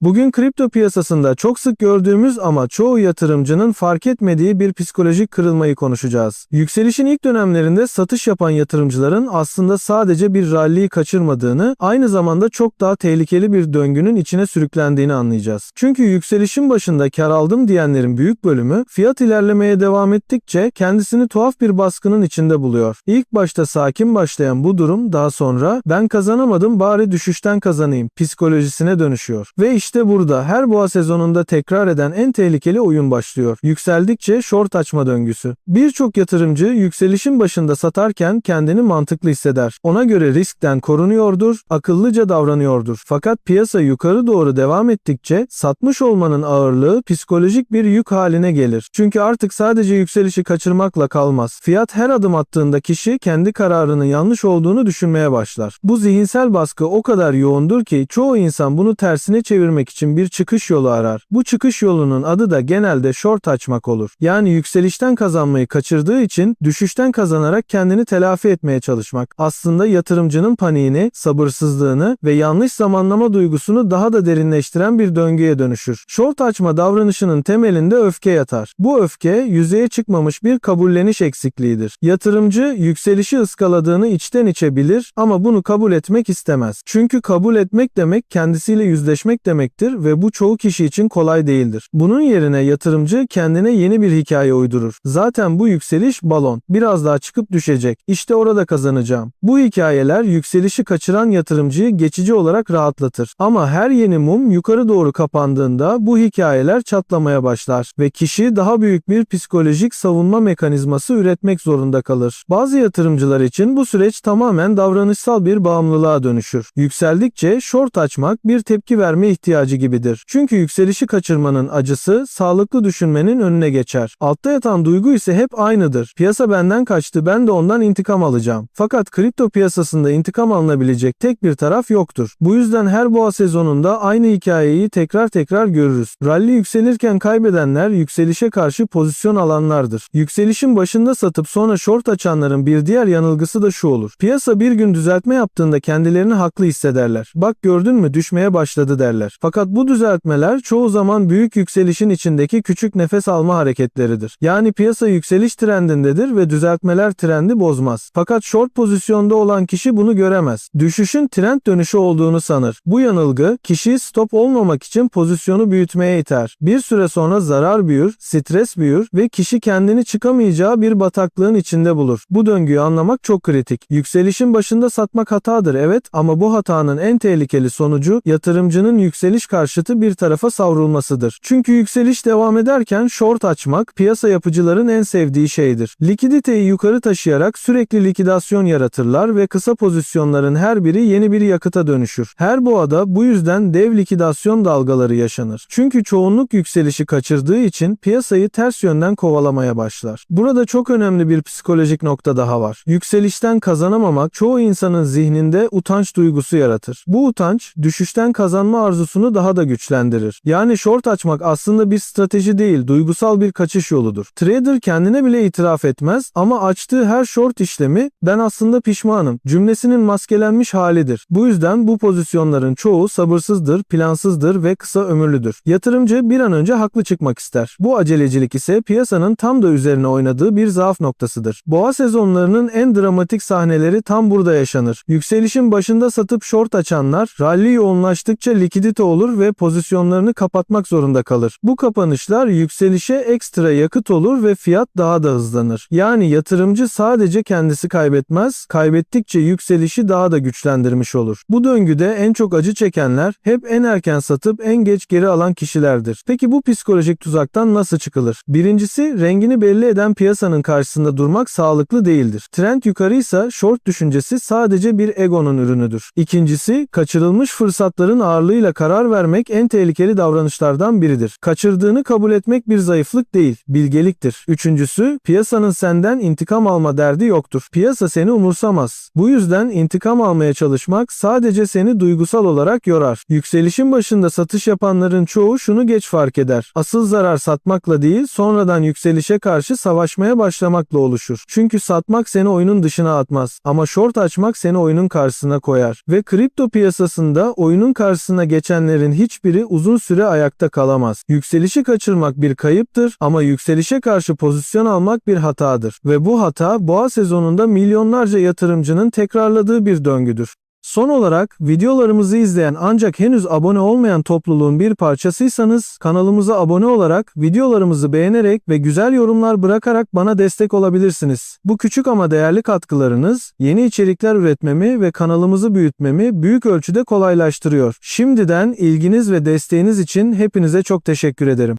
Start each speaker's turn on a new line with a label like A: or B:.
A: Bugün kripto piyasasında çok sık gördüğümüz ama çoğu yatırımcının fark etmediği bir psikolojik kırılmayı konuşacağız. Yükselişin ilk dönemlerinde satış yapan yatırımcıların aslında sadece bir ralliyi kaçırmadığını, aynı zamanda çok daha tehlikeli bir döngünün içine sürüklendiğini anlayacağız. Çünkü yükselişin başında kar aldım diyenlerin büyük bölümü fiyat ilerlemeye devam ettikçe kendisini tuhaf bir baskının içinde buluyor. İlk başta sakin başlayan bu durum daha sonra ben kazanamadım bari düşüşten kazanayım psikolojisine dönüşüyor. Ve işte burada her boğa sezonunda tekrar eden en tehlikeli oyun başlıyor. Yükseldikçe short açma döngüsü. Birçok yatırımcı yükselişin başında satarken kendini mantıklı hisseder. Ona göre riskten korunuyordur, akıllıca davranıyordur. Fakat piyasa yukarı doğru devam ettikçe satmış olmanın ağırlığı psikolojik bir yük haline gelir. Çünkü artık sadece yükselişi kaçırmakla kalmaz. Fiyat her adım attığında kişi kendi kararının yanlış olduğunu düşünmeye başlar. Bu zihinsel baskı o kadar yoğundur ki çoğu insan bunu tersine çevirmek için bir çıkış yolu arar. Bu çıkış yolunun adı da genelde short açmak olur. Yani yükselişten kazanmayı kaçırdığı için düşüşten kazanarak kendini telafi etmeye çalışmak. Aslında yatırımcının paniğini, sabırsızlığını ve yanlış zamanlama duygusunu daha da derinleştiren bir döngüye dönüşür. Short açma davranışının temelinde öfke yatar. Bu öfke yüzeye çıkmamış bir kabulleniş eksikliğidir. Yatırımcı yükselişi ıskaladığını içten içe bilir ama bunu kabul etmek istemez. Çünkü kabul etmek demek kendisiyle yüzleşmek demektir ve bu çoğu kişi için kolay değildir. Bunun yerine yatırımcı kendine yeni bir hikaye uydurur. Zaten bu yükseliş balon. Biraz daha çıkıp düşecek. İşte orada kazanacağım. Bu hikayeler yükselişi kaçıran yatırımcıyı geçici olarak rahatlatır. Ama her yeni mum yukarı doğru kapandığında bu hikayeler çatlamaya başlar ve kişi daha büyük bir psikolojik savunma mekanizması üretmek zorunda kalır. Bazı yatırımcılar için bu süreç tamamen davranışsal bir bağımlılığa dönüşür. Yükseldikçe short açmak bir tepki verme ihtiyacı gibidir. Çünkü yükselişi kaçırmanın acısı sağlıklı düşünmenin önüne geçer. Altta yatan duygu ise hep aynıdır. Piyasa benden kaçtı ben de ondan intikam alacağım. Fakat kripto piyasasında intikam alınabilecek tek bir taraf yoktur. Bu yüzden her boğa sezonunda aynı hikayeyi tekrar tekrar görürüz. Rally yükselirken kaybedenler yükselişe karşı pozisyon alanlardır. Yükselişin başında satıp sonra short açanların bir diğer yanılgısı da şu olur. Piyasa bir gün düzeltme yaptığında kendilerini haklı hissederler. Bak gördün mü düşmeye başladı derler. Fakat bu düzeltmeler çoğu zaman büyük yükselişin içindeki küçük nefes alma hareketleridir. Yani piyasa yükseliş trendindedir ve düzeltmeler trendi bozmaz. Fakat short pozisyonda olan kişi bunu göremez. Düşüşün trend dönüşü olduğunu sanır. Bu yanılgı kişiyi stop olmamak için pozisyonu büyütmeye iter. Bir süre sonra zarar büyür, stres büyür ve kişi kendini çıkamayacağı bir bataklığın içinde bulur. Bu döngüyü anlamak çok kritik. Yükselişin başında satmak hatadır evet ama bu hatanın en tehlikeli sonucu yatırımcının yükseliş karşıtı bir tarafa savrulmasıdır. Çünkü yükseliş devam ederken short açmak piyasa yapıcıların en sevdiği şeydir. Likiditeyi yukarı taşıyarak sürekli likidasyon yaratırlar ve kısa pozisyonların her biri yeni bir yakıta dönüşür. Her boğada bu yüzden dev likidasyon dalgaları yaşanır. Çünkü çoğunluk yükselişi kaçırdığı için piyasayı ters yönden kovalamaya başlar. Burada çok önemli bir psikolojik nokta daha var. Yükselişten kazanamamak çoğu insanın zihninde utanç duygusu yaratır. Bu utanç düşüşten kazanma arzusunu daha da güçlendirir. Yani short açmak aslında bir strateji değil, duygusal bir kaçış yoludur. Trader kendine bile itiraf etmez ama açtığı her short işlemi ben aslında pişmanım cümlesinin maskelenmiş halidir. Bu yüzden bu pozisyonların çoğu sabırsızdır, plansızdır ve kısa ömürlüdür. Yatırımcı bir an önce haklı çıkmak ister. Bu acelecilik ise piyasanın tam da üzerine oynadığı bir zaaf noktasıdır. Boğa sezonlarının en dramatik sahneleri tam burada yaşanır. Yükselişin başında satıp short açanlar rally yoğunlaştıkça likidite olur ve pozisyonlarını kapatmak zorunda kalır. Bu kapanışlar yükselişe ekstra yakıt olur ve fiyat daha da hızlanır. Yani yatırımcı sadece kendisi kaybetmez, kaybettikçe yükselişi daha da güçlendirmiş olur. Bu döngüde en çok acı çekenler hep en erken satıp en geç geri alan kişilerdir. Peki bu psikolojik tuzaktan nasıl çıkılır? Birincisi rengini belli eden piyasanın karşısında durmak sağlıklı değildir. Trend yukarıysa short düşüncesi sadece bir egonun ürünüdür. İkincisi kaçırılmış fırsatların ağırlığıyla karar vermek en tehlikeli davranışlardan biridir. Kaçırdığını kabul etmek bir zayıflık değil, bilgeliktir. Üçüncüsü piyasanın senden intikam alma derdi yoktur. Piyasa seni umursamaz. Bu yüzden intikam almaya çalışmak sadece seni duygusal olarak yorar. Yükselişin başında satış yapanların çoğu şunu geç fark eder. Asıl zarar satmakla değil, sonradan yükselişe karşı savaşmaya başlamakla oluşur. Çünkü satmak seni oyunun dışına atmaz ama short açmak seni oyunun karşısına koyar. Ve kripto piyasasında oyunun karşısına geçenler yükselenlerin hiçbiri uzun süre ayakta kalamaz. Yükselişi kaçırmak bir kayıptır ama yükselişe karşı pozisyon almak bir hatadır. Ve bu hata boğa sezonunda milyonlarca yatırımcının tekrarladığı bir döngüdür. Son olarak videolarımızı izleyen ancak henüz abone olmayan topluluğun bir parçasıysanız kanalımıza abone olarak, videolarımızı beğenerek ve güzel yorumlar bırakarak bana destek olabilirsiniz. Bu küçük ama değerli katkılarınız yeni içerikler üretmemi ve kanalımızı büyütmemi büyük ölçüde kolaylaştırıyor. Şimdiden ilginiz ve desteğiniz için hepinize çok teşekkür ederim.